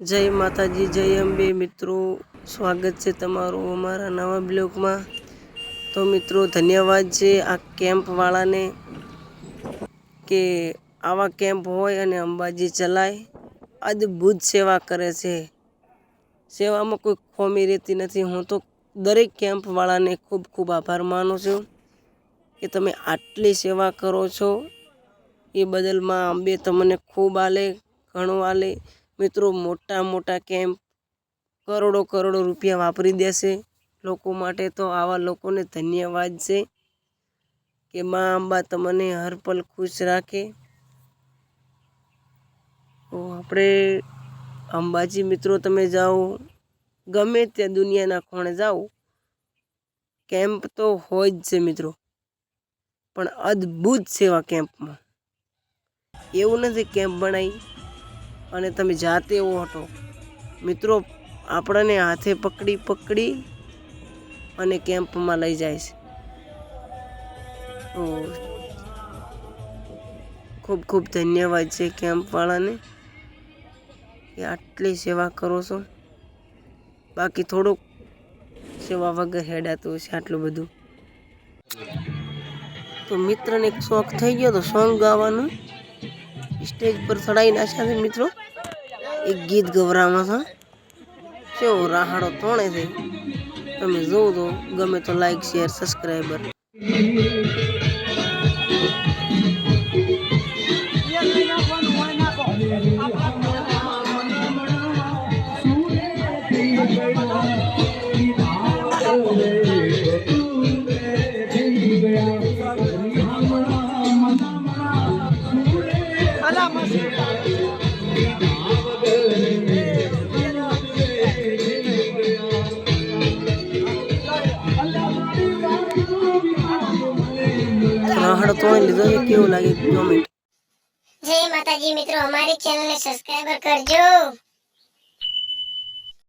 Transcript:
જય માતાજી, જય અંબે. મિત્રો, સ્વાગત છે તમારું અમારા નવા બ્લોગમાં. તો મિત્રો, ધન્યવાદ છે આ કેમ્પવાળાને કે આવા કેમ્પ હોય અને અંબાજી ચલાય. અદ્ભુત સેવા કરે છે. સેવામાં કોઈ ખોમી રહેતી નથી. હું તો દરેક કેમ્પવાળાને ખૂબ ખૂબ આભાર માનું છું કે તમે આટલી સેવા કરો છો. એ બદલમાં અંબે તમને ખૂબ આલે, ઘણું આલે. મિત્રો, મોટા મોટા કેમ્પ કરોડો કરોડો રૂપિયા વાપરી દેશે. લોકો માટે તો આવા લોકોને ધન્યવાદ છે કે મા અંબા તમને હર પલ ખુશ રાખે. તો આપણે અંબાજી મિત્રો, તમે જાઓ. ગમે ત્યાં દુનિયાના ખૂણે જાઓ, કેમ્પ તો હોય જ છે મિત્રો. પણ અદ્ભુત સેવા કેમ્પમાં. એવું નથી કેમ્પ બનાવી અને તમે જાતે એવો હટો મિત્રો, આપણને હાથે પકડી પકડી અને કેમ્પમાં લઈ જાય છે. ખૂબ ખૂબ ધન્યવાદ છે કેમ્પવાળાને કે આટલી સેવા કરો છો. બાકી થોડુંક સેવા વગર હેડાતું છે આટલું બધું. તો મિત્રને એક શોખ થઈ ગયો તો સોંગ ગાવાનું. સ્ટેજ પર ચડાવી નાખ્યા છે મિત્રો. એક ગીત ગવરામાં છે. કેવો રાહડો તોણે છે. તમે જોવો તો ગમે તો લાઈક શેર સબસ્ક્રાઈબર રાહાડો તોડી લીધો છે કેવું લાગે કોમેન્ટ જય માતાજી મિત્રો અમારી ચેનલને સબસ્ક્રાઈબર કરજો.